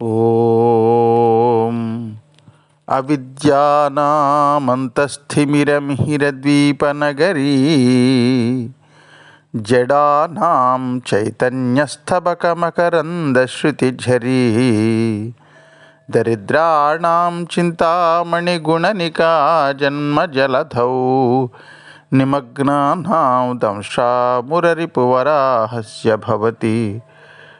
ఓం అవిద్యానామంతస్థిమిరం హిరద్వీపనగరీ జడానాం చైతన్యస్థబకమకరందశ్రుతిఝరీ దరిద్రాణం చింతామణిగుణనికా జన్మజలధౌ నిమగ్నానాం దంశామురరిపువరాహస్య భవతి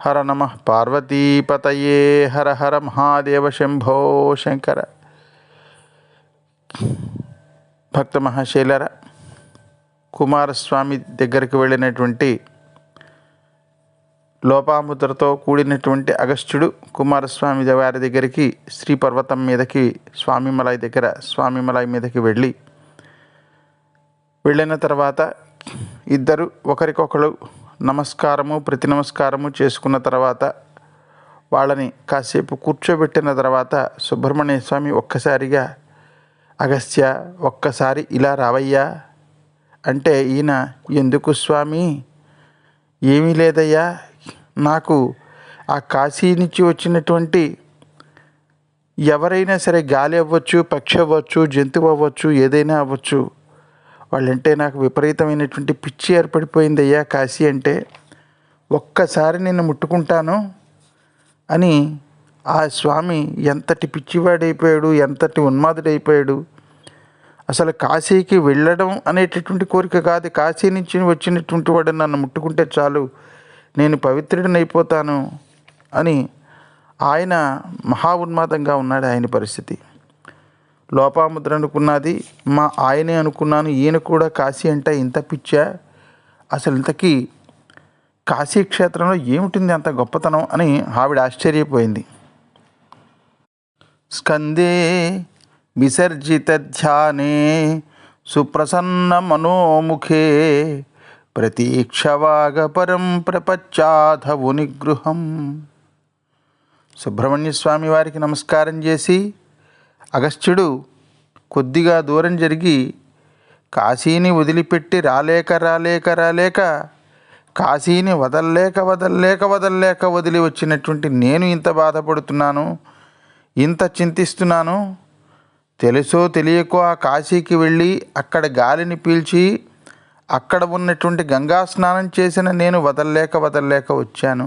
హర నమ పార్వతీపతయే హర హర మహాదేవ శంభో శంకర. భక్త మహాశైలర కుమారస్వామి దగ్గరికి వెళ్ళినటువంటి లోపాముద్రతో కూడినటువంటి అగస్త్యుడు కుమారస్వామి వారి దగ్గరికి శ్రీ పర్వతం మీదకి స్వామిమలై దగ్గర స్వామిమలై మీదకి వెళ్ళి వెళ్ళిన తర్వాత ఇద్దరు ఒకరికొకరు నమస్కారము ప్రతి నమస్కారము చేసుకున్న తర్వాత వాళ్ళని కాసేపు కూర్చోబెట్టిన తర్వాత సుబ్రహ్మణ్య స్వామి ఒక్కసారిగా అగస్త్య ఒక్కసారి ఇలా రావయ్యా అంటే ఈయన ఎందుకు స్వామి? ఏమీ లేదయ్యా. నాకు ఆ కాశీ నుంచి వచ్చినటువంటి ఎవరైనా సరే గాలి అవ్వచ్చు పక్షి అవ్వచ్చు జంతువు అవ్వచ్చు ఏదైనా అవ్వచ్చు. వాళ్ళంటే నాకు విపరీతమైనటువంటి పిచ్చి ఏర్పడిపోయింది అయ్యా కాశీ అంటే ఒక్కసారి నిన్ను ముట్టుకుంటాను అని ఆ స్వామి ఎంతటి పిచ్చివాడైపోయాడు ఎంతటి ఉన్మాదుడైపోయాడు. అసలు కాశీకి వెళ్ళడం అనేటటువంటి కోరిక కాదు. కాశీ నుంచి వచ్చినటువంటి వాడు నన్ను ముట్టుకుంటే చాలు నేను పవిత్రుడినైపోతాను అని ఆయన మహా ఉన్మాదంగా ఉన్నాడు ఆయన పరిస్థితి. లోపాముద్ర అనుకున్నది మా ఆయనే అనుకున్నాను ఈయన కూడా కాశీ అంటే ఇంత పిచ్చా? అసలు ఇంతకీ కాశీ క్షేత్రంలో ఏమిటింది అంత గొప్పతనం? అని ఆవిడ ఆశ్చర్యపోయింది. స్కందే విసర్జిత ధ్యానే సుప్రసన్న మనోముఖే ప్రతీక్షవాగపరం ప్రపచ్చాధవుని గృహం సుబ్రహ్మణ్య స్వామి వారికి నమస్కారం చేసి అగస్త్యుడు కొద్దిగా దూరం జరిగి కాశీని వదిలిపెట్టి రాలేక రాలేక రాలేక కాశీని వదల్లేక వదల్లేక వదల్లేక వదిలి వచ్చినటువంటి నేను ఇంత బాధపడుతున్నాను ఇంత చింతిస్తున్నాను తెలుసో తెలియకో ఆ కాశీకి వెళ్ళి అక్కడ గాలిని పీల్చి అక్కడ ఉన్నటువంటి గంగా స్నానం చేసిన నేను వదల్లేక వదల్లేక వచ్చాను.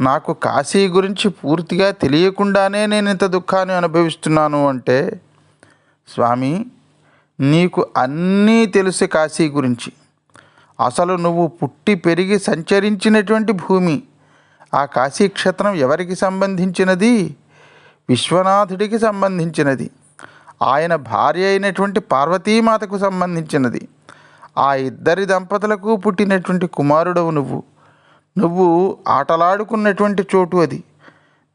నాకు కాశీ గురించి పూర్తిగా తెలియకుండానే నేను ఇంత దుఃఖాన్ని అనుభవిస్తున్నాను అంటే స్వామి నీకు అన్నీ తెలుసు కాశీ గురించి. అసలు నువ్వు పుట్టి పెరిగి సంచరించినటువంటి భూమి ఆ కాశీ క్షేత్రం ఎవరికి సంబంధించినది? విశ్వనాథుడికి సంబంధించినది. ఆయన భార్య అయినటువంటి పార్వతీమాతకు సంబంధించినది. ఆ ఇద్దరి దంపతులకు పుట్టినటువంటి కుమారుడవు నువ్వు. నువ్వు ఆటలాడుకున్నటువంటి చోటు అది.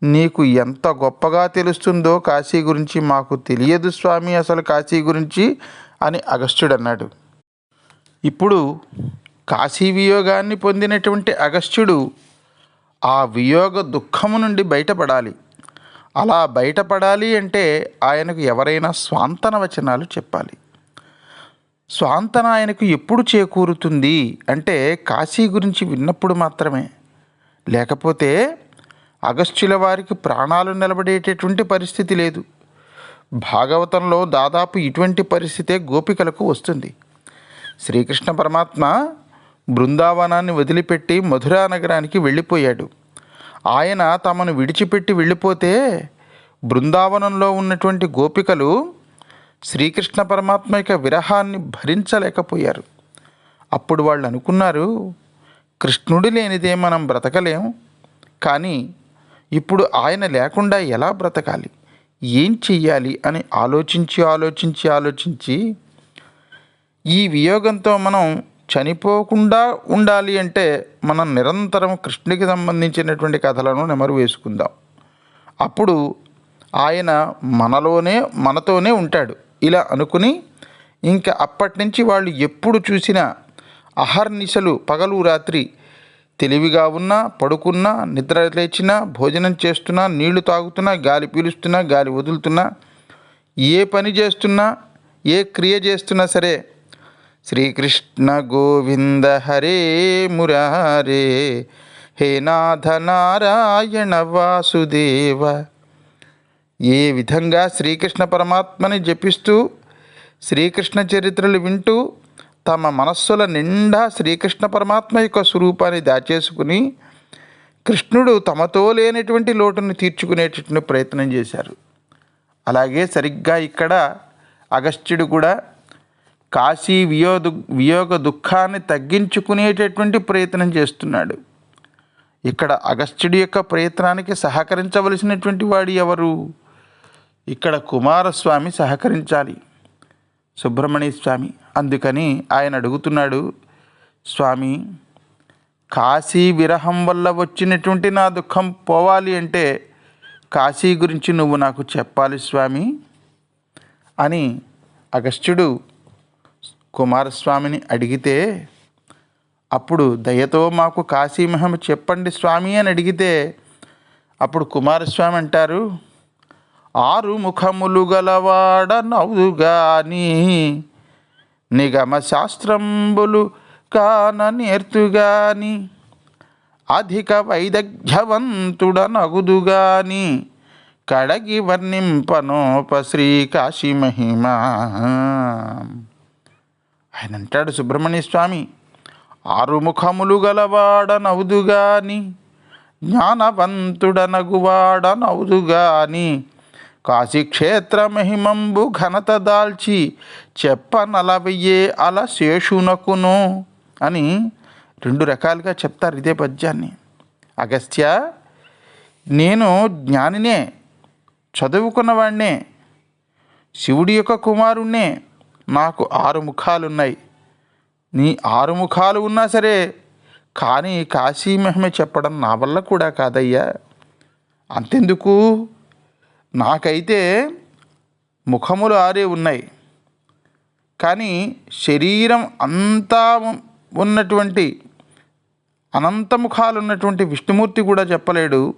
నీకు ఎంత గొప్పగా తెలుస్తుందో కాశీ గురించి మాకు తెలియదు స్వామి అసలు కాశీ గురించి అని అగస్త్యుడు అన్నాడు. ఇప్పుడు కాశీ వియోగాన్ని పొందినటువంటి అగస్త్యుడు ఆ వియోగ దుఃఖము నుండి బయటపడాలి. అలా బయటపడాలి అంటే ఆయనకు ఎవరైనా స్వాంతన వచనాలు చెప్పాలి. స్వాంతనాయనకు ఎప్పుడు చేకూరుతుంది? అంటే కాశీ గురించి విన్నప్పుడు మాత్రమే. లేకపోతే అగస్త్యుల వారికి ప్రాణాలు నిలబడేటటువంటి పరిస్థితి లేదు. భాగవతంలో దాదాపు ఇటువంటి పరిస్థితే గోపికలకు వస్తుంది. శ్రీకృష్ణ పరమాత్మ బృందావనాన్ని వదిలిపెట్టి మధురా నగరానికి వెళ్ళిపోయాడు. ఆయన తమను విడిచిపెట్టి వెళ్ళిపోతే బృందావనంలో ఉన్నటువంటి గోపికలు శ్రీకృష్ణ పరమాత్మ యొక్క విరహాన్ని భరించలేకపోయారు. అప్పుడు వాళ్ళు అనుకున్నారు కృష్ణుడు లేనిదే మనం బ్రతకలేం కానీ ఇప్పుడు ఆయన లేకుండా ఎలా బ్రతకాలి? ఏం చెయ్యాలి? అని ఆలోచించి ఆలోచించి ఆలోచించి ఈ వియోగంతో మనం చనిపోకుండా ఉండాలి అంటే మనం నిరంతరం కృష్ణుడికి సంబంధించినటువంటి కథలను నెమరు వేసుకుందాం. అప్పుడు ఆయన మనలోనే మనతోనే ఉంటాడు. ఇలా అనుకుని ఇంకా అప్పటి నుంచి వాళ్ళు ఎప్పుడు చూసినా అహర్నిశలు పగలు రాత్రి తెలివిగా ఉన్నా పడుకున్నా నిద్ర లేచినా భోజనం చేస్తున్నా నీళ్ళు తాగుతున్నా గాలి పీలుస్తున్నా గాలి వదులుతున్నా ఏ పని చేస్తున్నా ఏ క్రియ చేస్తున్నా సరే శ్రీకృష్ణ గోవింద హరే మురారే హే నాథ నారాయణ వాసుదేవ. ఏ విధంగా శ్రీకృష్ణ పరమాత్మని జపిస్తూ శ్రీకృష్ణ చరిత్రలు వింటూ తమ మనస్సుల నిండా శ్రీకృష్ణ పరమాత్మ యొక్క స్వరూపాన్ని దాచేసుకుని కృష్ణుడు తమతో లేనటువంటి లోటును తీర్చుకునేటటువంటి ప్రయత్నం చేశారు. అలాగే సరిగ్గా ఇక్కడ అగస్త్యుడు కూడా కాశీ వియోదు వియోగ దుఃఖాన్ని తగ్గించుకునేటటువంటి ప్రయత్నం చేస్తున్నాడు. ఇక్కడ అగస్త్యుడి యొక్క ప్రయత్నానికి సహకరించవలసినటువంటి వాడు ఎవరు? ఇక్కడ కుమారస్వామి సహకరించాలి. సుబ్రహ్మణ్య స్వామి. అందుకని ఆయన అడుగుతున్నాడు స్వామి కాశీ విరహం వల్ల వచ్చినటువంటి నా దుఃఖం పోవాలి అంటే కాశీ గురించి నువ్వు నాకు చెప్పాలి స్వామి అని అగస్త్యుడు కుమారస్వామిని అడిగితే అప్పుడు దయతో మాకు కాశీ మహిమ చెప్పండి స్వామి అని అడిగితే అప్పుడు కుమారస్వామి అంటారు ఆరు ముఖములు గలవాడ నవ్వుగాని నిగమ శాస్త్రంబులు కాన నేర్తుగాని అధిక వైదగ్ధ్యవంతుడ నగుదుగాని కడగి వర్ణింపనోప శ్రీ కాశీ మహిమ. ఆయన అంటాడు సుబ్రహ్మణ్య స్వామి ఆరు ముఖములు గలవాడ నవ్వుదుగాని జ్ఞానవంతుడనగువాడ నవ్వుదుగాని కాశీక్షేత్ర మహిమంబు ఘనత దాల్చి చెప్ప నలవయ్యే అల శేషునకును అని రెండు రకాలుగా చెప్తారు ఇదే పద్యాన్ని. అగస్త్య నేను జ్ఞానినే చదువుకున్నవాడినే శివుడి యొక్క కుమారుణ్ణే నాకు ఆరు ముఖాలున్నాయి. నీ ఆరు ముఖాలు ఉన్నా సరే కానీ కాశీ మహిమ చెప్పడం నా వల్ల కూడా కాదయ్యా. అంతెందుకు? నాకైతే ముఖములు ఆరే ఉన్నాయి. కానీ శరీరం అంతా ఉన్నటువంటి అనంత ముఖాలు ఉన్నటువంటి విష్ణుమూర్తి కూడా చెప్పలేడు.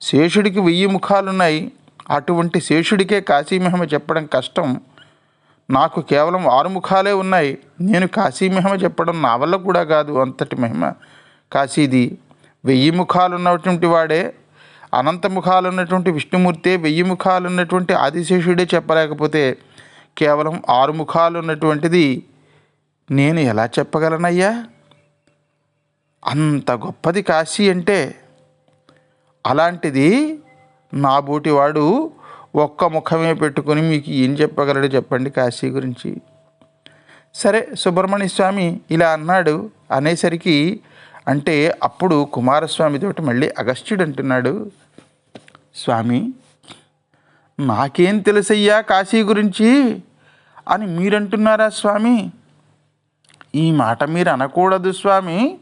శేషుడికి వెయ్యి ముఖాలున్నాయి. అటువంటి శేషుడికే కాశీమహిమ చెప్పడం కష్టం. నాకు కేవలం ఆరు ముఖాలే ఉన్నాయి. నేను కాశీమహిమ చెప్పడం నా వల్ల కూడా కాదు అంతటి మహిమ. కాశీది వెయ్యి ముఖాలు ఉన్నటువంటి వాడే అనంత ముఖాలు ఉన్నటువంటి విష్ణుమూర్తే వెయ్యి ముఖాలు ఉన్నటువంటి ఆదిశేషుడే చెప్పలేకపోతే కేవలం ఆరు ముఖాలు ఉన్నటువంటిది నేను ఎలా చెప్పగలనయ్యా? అంత గొప్పది కాశీ అంటే అలాంటిది నా బోటివాడు ఒక్క ముఖమే పెట్టుకొని మీకు ఏం చెప్పగలడు చెప్పండి కాశీ గురించి. సరే సుబ్రహ్మణ్య స్వామి ఇలా అన్నాడు అనేసరికి అంటే అప్పుడు కుమారస్వామితోటి మళ్ళీ అగస్త్యుడు అంటున్నాడు స్వామి నాకేం తెలుసయ్యా కాశీ గురించి? అని మీరంటున్నారా స్వామి? ఈ మాట మీరు అనకూడదు స్వామి.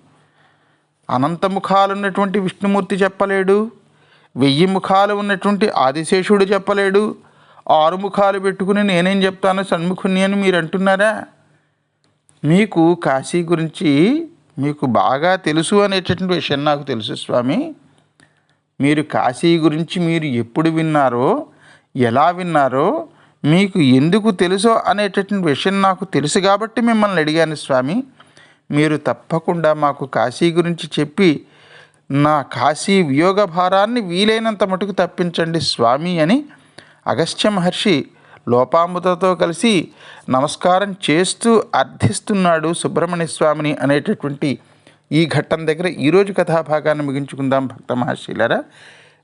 అనంత ముఖాలు ఉన్నటువంటి విష్ణుమూర్తి చెప్పలేడు వెయ్యి ముఖాలు ఉన్నటువంటి ఆదిశేషుడు చెప్పలేడు ఆరు ముఖాలు పెట్టుకుని నేనేం చెప్తాను సన్ముఖుని అని మీరు అంటున్నారా మీకు కాశీ గురించి మీకు బాగా తెలుసు అనేటటువంటి విషయం నాకు తెలుసు స్వామి. మీరు కాశీ గురించి మీరు ఎప్పుడు విన్నారో ఎలా విన్నారో మీకు ఎందుకు తెలుసో అనేటటువంటి విషయం నాకు తెలుసు కాబట్టి మిమ్మల్ని అడిగాను స్వామి. మీరు తప్పకుండా మాకు కాశీ గురించి చెప్పి నా కాశీ వియోగ భారాన్ని వీలైనంత మటుకు తప్పించండి స్వామి అని అగస్త్య మహర్షి లోపాంబుతతో కలిసి నమస్కారం చేస్తూ అర్థిస్తున్నాడు సుబ్రహ్మణ్య స్వామిని అనేటటువంటి ఈ ఘట్టం దగ్గర ఈరోజు కథాభాగాన్ని ముగించుకుందాం భక్త మహర్షిలరా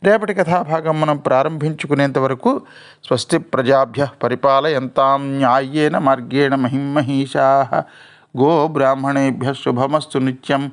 రేపటి కథాభాగం మనం ప్రారంభించుకునేంత వరకు స్వస్తి ప్రజాభ్య పరిపాలయంతాం న్యాయేన మార్గేణ మహిమహీషా గో బ్రాహ్మణేభ్య శుభమస్తు నిత్యం.